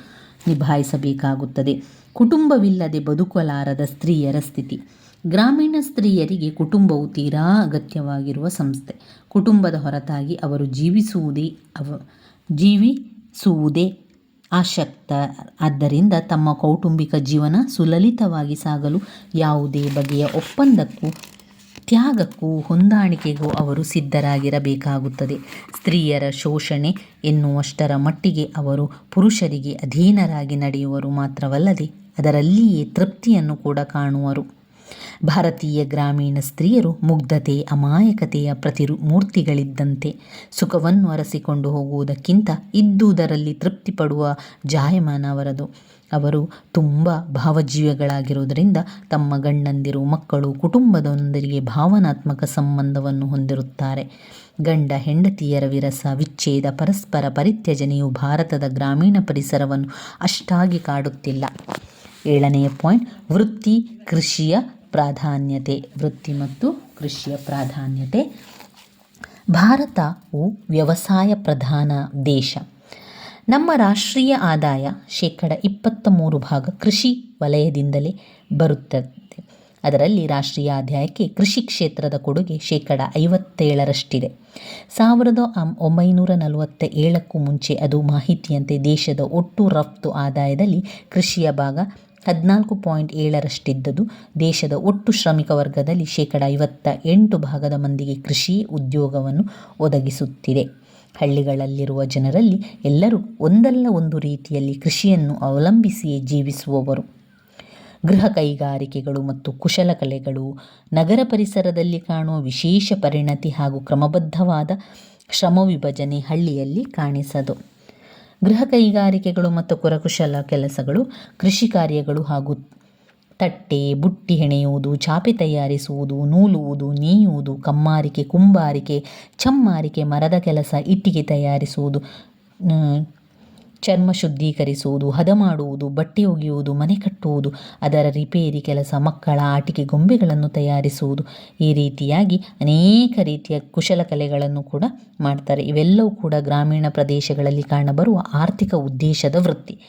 ನಿಭಾಯಿಸಬೇಕಾಗುತ್ತದೆ. ಕುಟುಂಬವಿಲ್ಲದೆ ಬದುಕಲಾರದ ಸ್ತ್ರೀಯರ ಸ್ಥಿತಿ. ಗ್ರಾಮೀಣ ಸ್ತ್ರೀಯರಿಗೆ ಕುಟುಂಬವು ತೀರಾ ಅಗತ್ಯವಾಗಿರುವ ಸಂಸ್ಥೆ. ಕುಟುಂಬದ ಹೊರತಾಗಿ ಅವರು ಜೀವಿಸುವುದೇ ಅವ, ಜೀವಿಸುವುದೇ ಆಸಕ್ತ. ಆದ್ದರಿಂದ ತಮ್ಮ ಕೌಟುಂಬಿಕ ಜೀವನ ಸುಲಲಿತವಾಗಿ ಸಾಗಲು ಯಾವುದೇ ಬಗೆಯ ಒಪ್ಪಂದಕ್ಕೂ ತ್ಯಾಗಕ್ಕೂ ಹೊಂದಾಣಿಕೆಗೂ ಅವರು ಸಿದ್ಧರಾಗಿರಬೇಕಾಗುತ್ತದೆ. ಸ್ತ್ರೀಯರ ಶೋಷಣೆ ಎನ್ನುವಷ್ಟರ ಮಟ್ಟಿಗೆ ಅವರು ಪುರುಷರಿಗೆ ಅಧೀನರಾಗಿ ನಡೆಯುವರು ಮಾತ್ರವಲ್ಲದೆ ಅದರಲ್ಲಿಯೇ ತೃಪ್ತಿಯನ್ನು ಕೂಡ ಕಾಣುವರು. ಭಾರತೀಯ ಗ್ರಾಮೀಣ ಸ್ತ್ರೀಯರು ಮುಗ್ಧತೆ, ಅಮಾಯಕತೆಯ ಪ್ರತಿರು ಮೂರ್ತಿಗಳಿದ್ದಂತೆ ಸುಖವನ್ನು ಅರಸಿಕೊಂಡು ಹೋಗುವುದಕ್ಕಿಂತ ಇದ್ದುದರಲ್ಲಿ ತೃಪ್ತಿಪಡುವ ಜಾಯಮಾನ ಅವರದು. ಅವರು ತುಂಬ ಭಾವಜೀವಿಗಳಾಗಿರುವುದರಿಂದ ತಮ್ಮ ಗಂಡಂದಿರು, ಮಕ್ಕಳು ಕುಟುಂಬದೊಂದಿಗೆ ಭಾವನಾತ್ಮಕ ಸಂಬಂಧವನ್ನು ಹೊಂದಿರುತ್ತಾರೆ. ಗಂಡ ಹೆಂಡತಿಯರ ವಿರಸ, ವಿಚ್ಛೇದ, ಪರಸ್ಪರ ಪರಿತ್ಯಜನೆಯು ಭಾರತದ ಗ್ರಾಮೀಣ ಪರಿಸರವನ್ನು ಅಷ್ಟಾಗಿ ಕಾಡುತ್ತಿಲ್ಲ. ಏಳನೆಯ ಪಾಯಿಂಟ್, ವೃತ್ತಿ, ಕೃಷಿಯ ಪ್ರಾಧಾನ್ಯತೆ, ವೃತ್ತಿ ಮತ್ತು ಕೃಷಿಯ ಪ್ರಾಧಾನ್ಯತೆ. ಭಾರತವು ವ್ಯವಸಾಯ ಪ್ರಧಾನ ದೇಶ. ನಮ್ಮ ರಾಷ್ಟ್ರೀಯ ಆದಾಯ ಶೇಕಡ ಇಪ್ಪತ್ತ ಮೂರು ಭಾಗ ಕೃಷಿ ವಲಯದಿಂದಲೇ ಬರುತ್ತದೆ. ಅದರಲ್ಲಿ ರಾಷ್ಟ್ರೀಯ ಆದಾಯಕ್ಕೆ ಕೃಷಿ ಕ್ಷೇತ್ರದ ಕೊಡುಗೆ ಶೇಕಡ ಐವತ್ತೇಳರಷ್ಟಿದೆ. ಸಾವಿರದ ಒಂಬೈನೂರ ನಲವತ್ತ ಏಳಕ್ಕೂ ಮುಂಚೆ ಅದು ಮಾಹಿತಿಯಂತೆ ದೇಶದ ಒಟ್ಟು ರಫ್ತು ಆದಾಯದಲ್ಲಿ ಕೃಷಿಯ ಭಾಗ ಹದಿನಾಲ್ಕು ಪಾಯಿಂಟ್ ಏಳರಷ್ಟಿದ್ದದು. ದೇಶದ ಒಟ್ಟು ಶ್ರಮಿಕ ವರ್ಗದಲ್ಲಿ ಶೇಕಡ ಐವತ್ತ ಎಂಟು ಭಾಗದ ಮಂದಿಗೆ ಕೃಷಿ ಉದ್ಯೋಗವನ್ನು ಒದಗಿಸುತ್ತಿದೆ. ಹಳ್ಳಿಗಳಲ್ಲಿರುವ ಜನರಲ್ಲಿ ಎಲ್ಲರೂ ಒಂದಲ್ಲ ಒಂದು ರೀತಿಯಲ್ಲಿ ಕೃಷಿಯನ್ನು ಅವಲಂಬಿಸಿಯೇ ಜೀವಿಸುವವರು. ಗೃಹ ಕೈಗಾರಿಕೆಗಳು ಮತ್ತು ಕುಶಲಕಲೆಗಳು ನಗರ ಪರಿಸರದಲ್ಲಿ ಕಾಣುವ ವಿಶೇಷ ಪರಿಣತಿ ಹಾಗೂ ಕ್ರಮಬದ್ಧವಾದ ಶ್ರಮ ವಿಭಜನೆ ಹಳ್ಳಿಯಲ್ಲಿ ಕಾಣಿಸದು. ಗೃಹ ಕೈಗಾರಿಕೆಗಳು ಮತ್ತು ಕುರಕುಶಲ ಕೆಲಸಗಳು, ಕೃಷಿ ಕಾರ್ಯಗಳು ಹಾಗೂ ತಟ್ಟೆ, ಬುಟ್ಟಿ ಹೆಣೆಯುವುದು, ಚಾಪೆ ತಯಾರಿಸುವುದು, ನೂಲುವುದು, ನೇಯುವುದು, ಕಮ್ಮಾರಿಕೆ, ಕುಂಬಾರಿಕೆ, ಚಮ್ಮಾರಿಕೆ, ಮರದ ಕೆಲಸ, ಇಟ್ಟಿಗೆ ತಯಾರಿಸುವುದು ಚರ್ಮ ಶುದ್ಧೀಕರಿಸುವುದು, ಹದ ಮಾಡುವುದು, ಬಟ್ಟೆ ಒಗೆಯುವುದು, ಮನೆ ಕಟ್ಟುವುದು, ಅದರ ರಿಪೇರಿ ಕೆಲಸ, ಮಕ್ಕಳ ಆಟಿಕೆ ಗೊಂಬೆಗಳನ್ನು ತಯಾರಿಸುವುದು. ಈ ರೀತಿಯಾಗಿ ಅನೇಕ ರೀತಿಯ ಕುಶಲಕಲೆಗಳನ್ನು ಕೂಡ ಮಾಡ್ತಾರೆ. ಇವೆಲ್ಲವೂ ಕೂಡ ಗ್ರಾಮೀಣ ಪ್ರದೇಶಗಳಲ್ಲಿ ಕಾಣಬರುವ ಆರ್ಥಿಕ ಉದ್ದೇಶದ ವೃತ್ತಿ.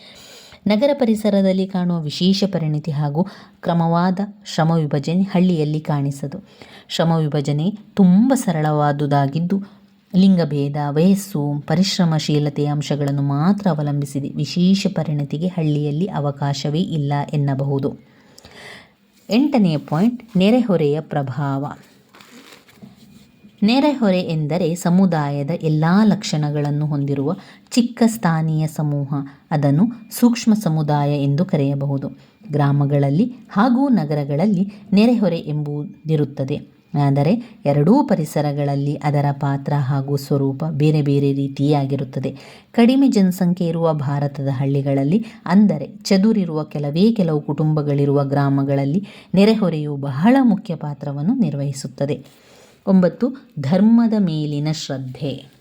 ನಗರ ಪರಿಸರದಲ್ಲಿ ಕಾಣುವ ವಿಶೇಷ ಪರಿಣಿತಿ ಹಾಗೂ ಕ್ರಮವಾದ ಶ್ರಮ ವಿಭಜನೆ ಹಳ್ಳಿಯಲ್ಲಿ ಕಾಣಿಸದು. ಶ್ರಮ ವಿಭಜನೆ ತುಂಬ ಸರಳವಾದುದಾಗಿದ್ದು ಲಿಂಗಭೇದ, ವಯಸ್ಸು, ಪರಿಶ್ರಮಶೀಲತೆಯ ಅಂಶಗಳನ್ನು ಮಾತ್ರ ಅವಲಂಬಿಸಿದೆ. ವಿಶೇಷ ಪರಿಣತಿಗೆ ಹಳ್ಳಿಯಲ್ಲಿ ಅವಕಾಶವೇ ಇಲ್ಲ ಎನ್ನಬಹುದು. ಎಂಟನೆಯ ಪಾಯಿಂಟ್, ನೆರೆಹೊರೆಯ ಪ್ರಭಾವ. ನೆರೆಹೊರೆ ಎಂದರೆ ಸಮುದಾಯದ ಎಲ್ಲ ಲಕ್ಷಣಗಳನ್ನು ಹೊಂದಿರುವ ಚಿಕ್ಕ ಸ್ಥಾನೀಯ ಸಮೂಹ, ಅದನ್ನು ಸೂಕ್ಷ್ಮ ಸಮುದಾಯ ಎಂದು ಕರೆಯಬಹುದು. ಗ್ರಾಮಗಳಲ್ಲಿ ಹಾಗೂ ನಗರಗಳಲ್ಲಿ ನೆರೆಹೊರೆ ಎಂಬುದಿರುತ್ತದೆ. ಆದರೆ ಎರಡೂ ಪರಿಸರಗಳಲ್ಲಿ ಅದರ ಪಾತ್ರ ಹಾಗೂ ಸ್ವರೂಪ ಬೇರೆ ಬೇರೆ ರೀತಿಯಾಗಿರುತ್ತದೆ. ಕಡಿಮೆ ಜನಸಂಖ್ಯೆ ಇರುವ ಭಾರತದ ಹಳ್ಳಿಗಳಲ್ಲಿ, ಅಂದರೆ ಚದುರಿರುವ ಕೆಲವೇ ಕೆಲವು ಕುಟುಂಬಗಳಿರುವ ಗ್ರಾಮಗಳಲ್ಲಿ ನೆರೆಹೊರೆಯು ಬಹಳ ಮುಖ್ಯ ಪಾತ್ರವನ್ನು ನಿರ್ವಹಿಸುತ್ತದೆ. ಒಂಬತ್ತು, ಧರ್ಮದ ಮೇಲಿನ ಶ್ರದ್ಧೆ.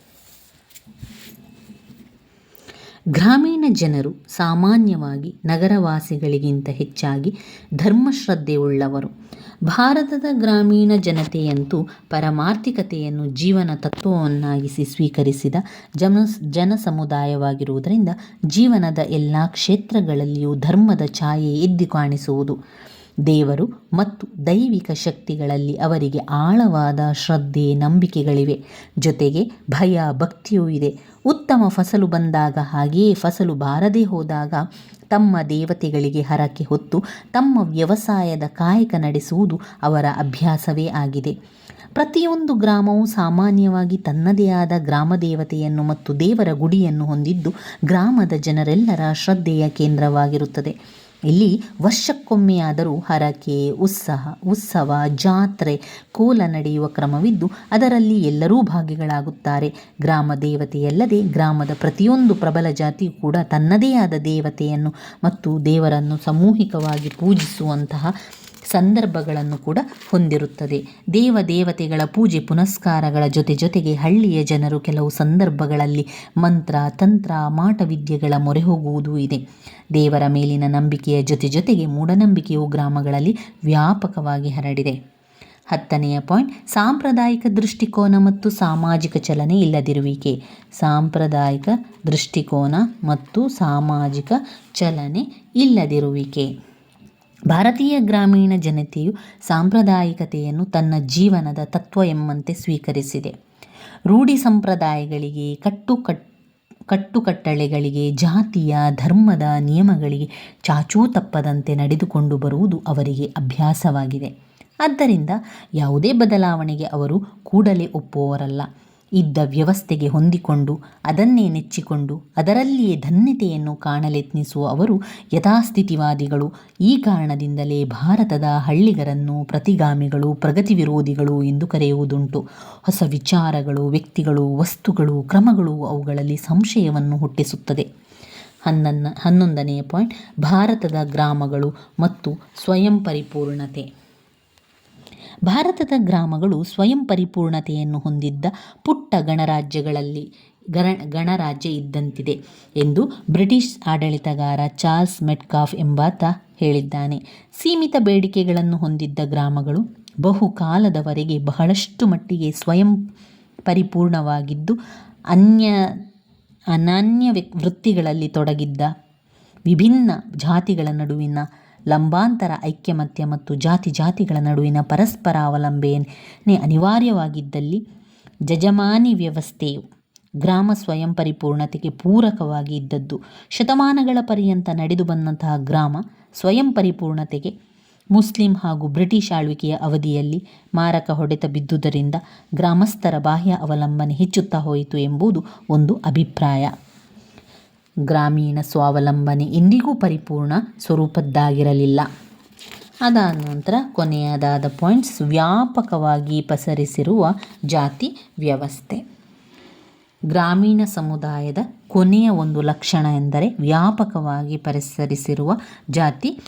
ಗ್ರಾಮೀಣ ಜನರು ಸಾಮಾನ್ಯವಾಗಿ ನಗರವಾಸಿಗಳಿಗಿಂತ ಹೆಚ್ಚಾಗಿ ಧರ್ಮಶ್ರದ್ಧೆಯುಳ್ಳವರು. ಭಾರತದ ಗ್ರಾಮೀಣ ಜನತೆಯಂತೂ ಪರಮಾರ್ಥಿಕತೆಯನ್ನು ಜೀವನ ತತ್ವವನ್ನಾಗಿಸಿ ಸ್ವೀಕರಿಸಿದ ಜನ ಜನ ಸಮುದಾಯವಾಗಿರುವುದರಿಂದ ಜೀವನದ ಎಲ್ಲ ಕ್ಷೇತ್ರಗಳಲ್ಲಿಯೂ ಧರ್ಮದ ಛಾಯೆ ಎದ್ದು ಕಾಣಿಸುವುದು ದೇವರು ಮತ್ತು ದೈವಿಕ ಶಕ್ತಿಗಳಲ್ಲಿ ಅವರಿಗೆ ಆಳವಾದ ಶ್ರದ್ಧೆ, ನಂಬಿಕೆಗಳಿವೆ. ಜೊತೆಗೆ ಭಯ, ಭಕ್ತಿಯೂ ಇದೆ. ಉತ್ತಮ ಫಸಲು ಬಂದಾಗ ಹಾಗೆಯೇ ಫಸಲು ಬಾರದೇ ಹೋದಾಗ ತಮ್ಮ ದೇವತೆಗಳಿಗೆ ಹರಕೆ ಹೊತ್ತು ತಮ್ಮ ವ್ಯವಸಾಯದ ಕಾಯಕ ನಡೆಸುವುದು ಅವರ ಅಭ್ಯಾಸವೇ ಆಗಿದೆ. ಪ್ರತಿಯೊಂದು ಗ್ರಾಮವು ಸಾಮಾನ್ಯವಾಗಿ ತನ್ನದೇ ಆದ ಗ್ರಾಮ ದೇವತೆಯನ್ನು ಮತ್ತು ದೇವರ ಗುಡಿಯನ್ನು ಹೊಂದಿದ್ದು ಗ್ರಾಮದ ಜನರೆಲ್ಲರ ಶ್ರದ್ಧೆಯ ಕೇಂದ್ರವಾಗಿರುತ್ತದೆ. ಇಲ್ಲಿ ವರ್ಷಕ್ಕೊಮ್ಮೆಯಾದರೂ ಹರಕೆ, ಉತ್ಸಾಹ, ಉತ್ಸವ, ಜಾತ್ರೆ, ಕೋಲ ನಡೆಯುವ ಕ್ರಮವಿದ್ದು ಅದರಲ್ಲಿ ಎಲ್ಲರೂ ಭಾಗಿಗಳಾಗುತ್ತಾರೆ. ಗ್ರಾಮ ದೇವತೆಯಲ್ಲದೆ ಗ್ರಾಮದ ಪ್ರತಿಯೊಂದು ಪ್ರಬಲ ಜಾತಿಯು ಕೂಡ ತನ್ನದೇ ಆದ ದೇವತೆಯನ್ನು ಮತ್ತು ದೇವರನ್ನು ಸಾಮೂಹಿಕವಾಗಿ ಪೂಜಿಸುವಂತಹ ಸಂದರ್ಭಗಳನ್ನು ಕೂಡ ಹೊಂದಿರುತ್ತದೆ. ದೇವ ದೇವತೆಗಳ ಪೂಜೆ ಪುನಸ್ಕಾರಗಳ ಜೊತೆ ಜೊತೆಗೆ ಹಳ್ಳಿಯ ಜನರು ಕೆಲವು ಸಂದರ್ಭಗಳಲ್ಲಿ ಮಂತ್ರ, ತಂತ್ರ ಮಾಟವಿದ್ಯೆಗಳ ಮೊರೆ ಹೋಗುವುದೂ ಇದೆ. ದೇವರ ಮೇಲಿನ ನಂಬಿಕೆಯ ಜೊತೆ ಜೊತೆಗೆ ಮೂಢನಂಬಿಕೆಯು ಗ್ರಾಮಗಳಲ್ಲಿ ವ್ಯಾಪಕವಾಗಿ ಹರಡಿದೆ. ಹತ್ತನೆಯ ಪಾಯಿಂಟ್, ಸಾಂಪ್ರದಾಯಿಕ ದೃಷ್ಟಿಕೋನ ಮತ್ತು ಸಾಮಾಜಿಕ ಚಲನೆ ಇಲ್ಲದಿರುವಿಕೆ. ಸಾಂಪ್ರದಾಯಿಕ ದೃಷ್ಟಿಕೋನ ಮತ್ತು ಸಾಮಾಜಿಕ ಚಲನೆ ಇಲ್ಲದಿರುವಿಕೆ. ಭಾರತೀಯ ಗ್ರಾಮೀಣ ಜನತೆಯು ಸಾಂಪ್ರದಾಯಿಕತೆಯನ್ನು ತನ್ನ ಜೀವನದ ತತ್ವ ಎಂಬಂತೆ ಸ್ವೀಕರಿಸಿದೆ. ರೂಢಿ ಸಂಪ್ರದಾಯಗಳಿಗೆ, ಕಟ್ಟು ಕಟ್, ಕಟ್ಟುಕಟ್ಟಳೆಗಳಿಗೆ, ಜಾತಿಯ, ಧರ್ಮದ ನಿಯಮಗಳಿಗೆ ಚಾಚೂ ತಪ್ಪದಂತೆ ನಡೆದುಕೊಂಡು ಬರುವುದು ಅವರಿಗೆ ಅಭ್ಯಾಸವಾಗಿದೆ. ಆದ್ದರಿಂದ ಯಾವುದೇ ಬದಲಾವಣೆಗೆ ಅವರು ಕೂಡಲೇ ಒಪ್ಪುವವರಲ್ಲ. ಇದ್ದ ವ್ಯವಸ್ಥೆಗೆ ಹೊಂದಿಕೊಂಡು, ಅದನ್ನೇ ನೆಚ್ಚಿಕೊಂಡು, ಅದರಲ್ಲಿಯೇ ಧನ್ಯತೆಯನ್ನು ಕಾಣಲೆತ್ನಿಸುವ ಅವರು ಯಥಾಸ್ಥಿತಿವಾದಿಗಳು. ಈ ಕಾರಣದಿಂದಲೇ ಭಾರತದ ಹಳ್ಳಿಗರನ್ನು ಪ್ರತಿಗಾಮಿಗಳು ಪ್ರಗತಿ ವಿರೋಧಿಗಳು ಎಂದು ಕರೆಯುವುದುಂಟು. ಹೊಸ ವಿಚಾರಗಳು, ವ್ಯಕ್ತಿಗಳು, ವಸ್ತುಗಳು, ಕ್ರಮಗಳು ಅವುಗಳಲ್ಲಿ ಸಂಶಯವನ್ನು ಹುಟ್ಟಿಸುತ್ತದೆ. ಹನ್ನೊಂದ, ಹನ್ನೊಂದನೆಯ ಪಾಯಿಂಟ್, ಭಾರತದ ಗ್ರಾಮಗಳು ಮತ್ತು ಸ್ವಯಂ ಪರಿಪೂರ್ಣತೆ ಭಾರತದ ಗ್ರಾಮಗಳು ಸ್ವಯಂ ಪರಿಪೂರ್ಣತೆಯನ್ನು ಹೊಂದಿದ್ದ ಪುಟ್ಟ ಗಣರಾಜ್ಯಗಳಲ್ಲಿ ಗಣ, ಗಣರಾಜ್ಯ ಇದ್ದಂತಿದೆ ಎಂದು ಬ್ರಿಟಿಷ್ ಆಡಳಿತಗಾರ ಚಾರ್ಲ್ಸ್ ಮೆಟ್ಕಾಫ್ ಎಂಬಾತ ಹೇಳಿದ್ದಾನೆ. ಸೀಮಿತ ಬೇಡಿಕೆಗಳನ್ನು ಹೊಂದಿದ್ದ ಗ್ರಾಮಗಳು ಬಹುಕಾಲದವರೆಗೆ ಬಹಳಷ್ಟು ಮಟ್ಟಿಗೆ ಸ್ವಯಂ ಪರಿಪೂರ್ಣವಾಗಿದ್ದು ಅನ್ಯ, ಅನನ್ಯ ವೃತ್ತಿಗಳಲ್ಲಿ ತೊಡಗಿದ್ದ ವಿಭಿನ್ನ ಜಾತಿಗಳ ನಡುವಿನ ಲಂಬಾಂತರ, ಐಕ್ಯಮತ್ಯ ಮತ್ತು ಜಾತಿ ಜಾತಿಗಳ ನಡುವಿನ ಪರಸ್ಪರ ಅವಲಂಬನೆ ಅನಿವಾರ್ಯವಾಗಿದ್ದಲ್ಲಿ ಜಜಮಾನಿ ವ್ಯವಸ್ಥೆಯು ಗ್ರಾಮ ಸ್ವಯಂ ಪರಿಪೂರ್ಣತೆಗೆ ಪೂರಕವಾಗಿ ಇದ್ದದ್ದು. ಶತಮಾನಗಳ ಪರ್ಯಂತ ನಡೆದು ಬಂದಂತಹ ಗ್ರಾಮ ಸ್ವಯಂ ಪರಿಪೂರ್ಣತೆಗೆ ಮುಸ್ಲಿಂ ಹಾಗೂ ಬ್ರಿಟಿಷ್ ಆಳ್ವಿಕೆಯ ಅವಧಿಯಲ್ಲಿ ಮಾರಕ ಹೊಡೆತ ಬಿದ್ದುದರಿಂದ ಗ್ರಾಮಸ್ಥರ ಬಾಹ್ಯ ಅವಲಂಬನೆ ಹೆಚ್ಚುತ್ತಾ ಹೋಯಿತು ಎಂಬುದು ಒಂದು ಅಭಿಪ್ರಾಯ. ಗ್ರಾಮೀಣ ಸ್ವಾವಲಂಬನೆ ಎಂದಿಗೂ ಪರಿಪೂರ್ಣ ಸ್ವರೂಪದ್ದಾಗಿರಲಿಲ್ಲ. ಅದಾದ ನಂತರ ಕೊನೆಯದಾದ ಪಾಯಿಂಟ್ಸ್ ವ್ಯಾಪಕವಾಗಿ ಪಸರಿಸಿರುವ ಜಾತಿ ವ್ಯವಸ್ಥೆ. ಗ್ರಾಮೀಣ ಸಮುದಾಯದ ಕೊನೆಯ ಒಂದು ಲಕ್ಷಣ ಎಂದರೆ ವ್ಯಾಪಕವಾಗಿ ಪರಿಸರಿಸಿರುವ ಜಾತಿ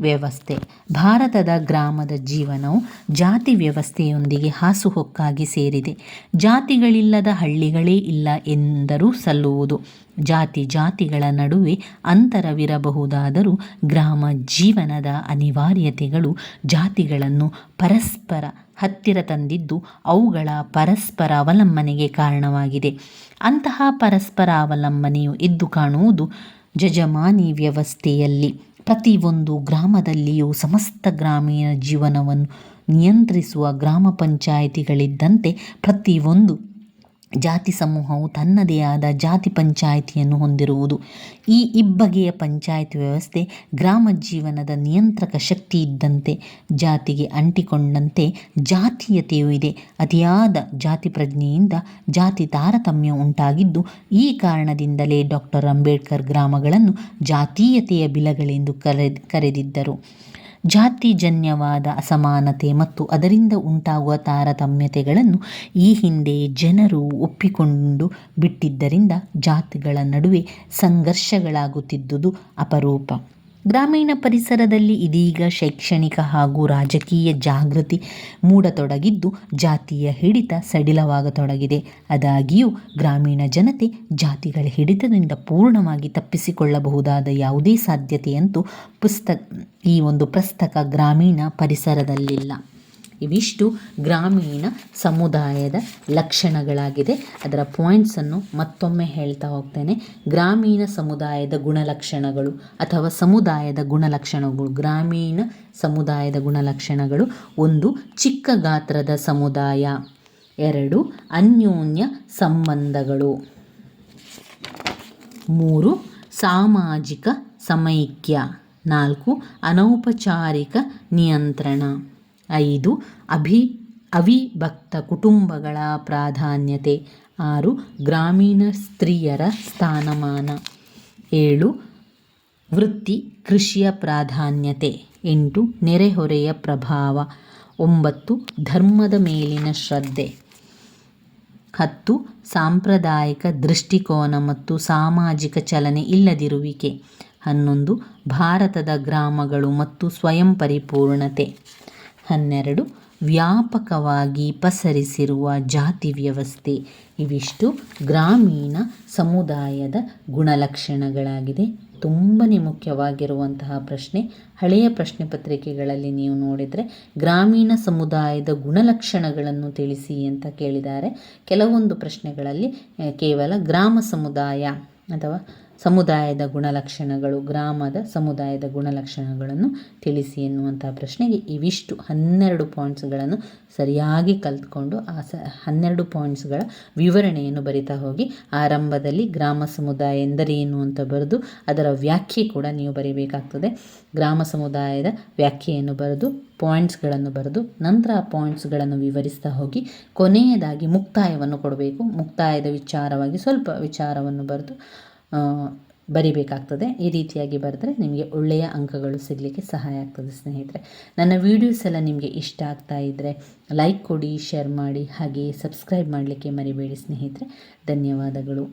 ವ್ಯವಸ್ಥೆ. ಭಾರತದ ಗ್ರಾಮದ ಜೀವನವು ಜಾತಿ ವ್ಯವಸ್ಥೆಯೊಂದಿಗೆ ಹಾಸುಹೊಕ್ಕಾಗಿ ಸೇರಿದೆ. ಜಾತಿಗಳಿಲ್ಲದ ಹಳ್ಳಿಗಳೇ ಇಲ್ಲ ಎಂದರೂ ಸಲ್ಲುವುದು. ಜಾತಿ ಜಾತಿಗಳ ನಡುವೆ ಅಂತರವಿರಬಹುದಾದರೂ ಗ್ರಾಮ ಜೀವನದ ಅನಿವಾರ್ಯತೆಗಳು ಜಾತಿಗಳನ್ನು ಪರಸ್ಪರ ಹತ್ತಿರ ತಂದಿದ್ದು ಅವುಗಳ ಪರಸ್ಪರ ಅವಲಂಬನೆಗೆ ಕಾರಣವಾಗಿದೆ. ಅಂತಹ ಪರಸ್ಪರ ಅವಲಂಬನೆಯು ಎದ್ದು ಕಾಣುವುದು ಜಜಮಾನಿ ವ್ಯವಸ್ಥೆಯಲ್ಲಿ. ಪ್ರತಿಯೊಂದು ಗ್ರಾಮದಲ್ಲಿಯೂ ಸಮಸ್ತ ಗ್ರಾಮೀಣ ಜೀವನವನ್ನು ನಿಯಂತ್ರಿಸುವ ಗ್ರಾಮ ಪಂಚಾಯಿತಿಗಳಿದ್ದಂತೆ ಪ್ರತಿಯೊಂದು ಜಾತಿ ಸಮೂಹವು ತನ್ನದೇ ಆದ ಜಾತಿ ಪಂಚಾಯಿತಿಯನ್ನು ಹೊಂದಿರುವುದು. ಈ ಇಬ್ಬಗೆಯ ಪಂಚಾಯತ್ ವ್ಯವಸ್ಥೆ ಗ್ರಾಮ ಜೀವನದ ನಿಯಂತ್ರಕ ಶಕ್ತಿ ಇದ್ದಂತೆ, ಜಾತಿಗೆ ಅಂಟಿಕೊಂಡಂತೆ ಜಾತೀಯತೆಯೂ ಇದೆ. ಅತಿಯಾದ ಜಾತಿ ಪ್ರಜ್ಞೆಯಿಂದ ಜಾತಿ ತಾರತಮ್ಯ ಉಂಟಾಗಿದ್ದು, ಈ ಕಾರಣದಿಂದಲೇ ಡಾಕ್ಟರ್ ಅಂಬೇಡ್ಕರ್ ಗ್ರಾಮಗಳನ್ನು ಜಾತೀಯತೆಯ ಬಿಲಗಳೆಂದು ಕರೆ, ಕರೆದಿದ್ದರು. ಜಾತಿಜನ್ಯವಾದ ಅಸಮಾನತೆ ಮತ್ತು ಅದರಿಂದ ಉಂಟಾಗುವ ತಾರತಮ್ಯತೆಗಳನ್ನು ಈ ಹಿಂದೆ ಜನರು ಒಪ್ಪಿಕೊಂಡು ಬಿಟ್ಟಿದ್ದರಿಂದ ಜಾತಿಗಳ ನಡುವೆ ಸಂಘರ್ಷಗಳಾಗುತ್ತಿದ್ದುದು ಅಪರೂಪ. ಗ್ರಾಮೀಣ ಪರಿಸರದಲ್ಲಿ ಇದೀಗ ಶೈಕ್ಷಣಿಕ ಹಾಗೂ ರಾಜಕೀಯ ಜಾಗೃತಿ ಮೂಡತೊಡಗಿದ್ದು, ಜಾತಿಯ ಹಿಡಿತ ಸಡಿಲವಾಗತೊಡಗಿದೆ. ಆದಾಗ್ಯೂ, ಗ್ರಾಮೀಣ ಜನತೆ ಜಾತಿಗಳ ಹಿಡಿತದಿಂದ ಪೂರ್ಣವಾಗಿ ತಪ್ಪಿಸಿಕೊಳ್ಳಬಹುದಾದ ಯಾವುದೇ ಸಾಧ್ಯತೆಯಂತೂ ಪುಸ್ತಕ, ಈ ಒಂದು ಪುಸ್ತಕ ಗ್ರಾಮೀಣ ಪರಿಸರದಲ್ಲಿಲ್ಲ. ಇವಿಷ್ಟು ಗ್ರಾಮೀಣ ಸಮುದಾಯದ ಲಕ್ಷಣಗಳಾಗಿದೆ. ಅದರ ಪಾಯಿಂಟ್ಸನ್ನು ಮತ್ತೊಮ್ಮೆ ಹೇಳ್ತಾ ಹೋಗ್ತೇನೆ. ಗ್ರಾಮೀಣ ಸಮುದಾಯದ ಗುಣಲಕ್ಷಣಗಳು ಅಥವಾ ಸಮುದಾಯದ ಗುಣಲಕ್ಷಣಗಳು, ಗ್ರಾಮೀಣ ಸಮುದಾಯದ ಗುಣಲಕ್ಷಣಗಳು. ಒಂದು, ಚಿಕ್ಕ ಗಾತ್ರದ ಸಮುದಾಯ. ಎರಡು, ಅನ್ಯೋನ್ಯ ಸಂಬಂಧಗಳು. ಮೂರು, ಸಾಮಾಜಿಕ ಸಮೈಕ್ಯ. ನಾಲ್ಕು, ಅನೌಪಚಾರಿಕ ನಿಯಂತ್ರಣ. ಐದು, ಅಭಿ, ಅವಿಭಕ್ತ ಕುಟುಂಬಗಳ ಪ್ರಾಧಾನ್ಯತೆ. ಆರು, ಗ್ರಾಮೀಣ ಸ್ತ್ರೀಯರ ಸ್ಥಾನಮಾನ. ಏಳು, ವೃತ್ತಿ, ಕೃಷಿಯ ಪ್ರಾಧಾನ್ಯತೆ. ಎಂಟು, ನೆರೆಹೊರೆಯ ಪ್ರಭಾವ. ಒಂಬತ್ತು, ಧರ್ಮದ ಮೇಲಿನ ಶ್ರದ್ಧೆ. ಹತ್ತು, ಸಾಂಪ್ರದಾಯಿಕ ದೃಷ್ಟಿಕೋನ ಮತ್ತು ಸಾಮಾಜಿಕ ಚಲನೆ ಇಲ್ಲದಿರುವಿಕೆ. ಹನ್ನೊಂದು, ಭಾರತದ ಗ್ರಾಮಗಳು ಮತ್ತು ಸ್ವಯಂ ಪರಿಪೂರ್ಣತೆ. ಹನ್ನೆರಡು, ವ್ಯಾಪಕವಾಗಿ ಪಸರಿಸಿರುವ ಜಾತಿ ವ್ಯವಸ್ಥೆ. ಇವಿಷ್ಟು ಗ್ರಾಮೀಣ ಸಮುದಾಯದ ಗುಣಲಕ್ಷಣಗಳಾಗಿದೆ. ತುಂಬಾ ಮುಖ್ಯವಾಗಿರುವಂತಹ ಪ್ರಶ್ನೆ, ಹಳೆಯ ಪ್ರಶ್ನೆ ಪತ್ರಿಕೆಗಳಲ್ಲಿ ನೀವು ನೋಡಿದರೆ, ಗ್ರಾಮೀಣ ಸಮುದಾಯದ ಗುಣಲಕ್ಷಣಗಳನ್ನು ತಿಳಿಸಿ ಅಂತ ಕೇಳಿದ್ದಾರೆ. ಕೆಲವೊಂದು ಪ್ರಶ್ನೆಗಳಲ್ಲಿ ಕೇವಲ ಗ್ರಾಮ ಸಮುದಾಯ ಅಥವಾ ಸಮುದಾಯದ ಗುಣಲಕ್ಷಣಗಳು, ಗ್ರಾಮದ ಸಮುದಾಯದ ಗುಣಲಕ್ಷಣಗಳನ್ನು ತಿಳಿಸಿ ಎನ್ನುವಂತಹ ಪ್ರಶ್ನೆಗೆ ಇವಿಷ್ಟು ಹನ್ನೆರಡು ಪಾಯಿಂಟ್ಸ್ಗಳನ್ನು ಸರಿಯಾಗಿ ಕಲ್ತ್ಕೊಂಡು ಆ ಸ ಹನ್ನೆರಡು ಪಾಯಿಂಟ್ಸ್ಗಳ ವಿವರಣೆಯನ್ನು ಬರಿತಾ ಹೋಗಿ, ಆರಂಭದಲ್ಲಿ ಗ್ರಾಮ ಸಮುದಾಯ ಎಂದರೇನು ಅಂತ ಬರೆದು ಅದರ ವ್ಯಾಖ್ಯೆ ಕೂಡ ನೀವು ಬರೀಬೇಕಾಗ್ತದೆ. ಗ್ರಾಮ ಸಮುದಾಯದ ವ್ಯಾಖ್ಯೆಯನ್ನು ಬರೆದು, ಪಾಯಿಂಟ್ಸ್ಗಳನ್ನು ಬರೆದು, ನಂತರ ಆ ಪಾಯಿಂಟ್ಸ್ಗಳನ್ನು ವಿವರಿಸ್ತಾ ಹೋಗಿ, ಕೊನೆಯದಾಗಿ ಮುಕ್ತಾಯವನ್ನು ಕೊಡಬೇಕು. ಮುಕ್ತಾಯದ ವಿಚಾರವಾಗಿ ಸ್ವಲ್ಪ ವಿಚಾರವನ್ನು ಬರೆದು ಬರಿಬೇಕಾಗ್ತದೆ. ಈ ರೀತಿಯಾಗಿ ಬರೆದ್ರೆ ನಿಮಗೆ ಒಳ್ಳೆಯ ಅಂಕಗಳು ಸಿಗಲಿಕ್ಕೆ ಸಹಾಯ ಆಗ್ತದೆ ಸ್ನೇಹಿತರೆ. ನನ್ನ ವೀಡಿಯೋಸ್ ಎಲ್ಲ ನಿಮಗೆ ಇಷ್ಟ ಆಗ್ತಾ ಇದ್ದರೆ ಲೈಕ್ ಕೊಡಿ ಶೇರ್ ಮಾಡಿ ಹಾಗೆ ಸಬ್ಸ್ಕ್ರೈಬ್ ಮಾಡಲಿಕ್ಕೆ ಮರಿಬೇಡಿ ಸ್ನೇಹಿತರೆ. ಧನ್ಯವಾದಗಳು.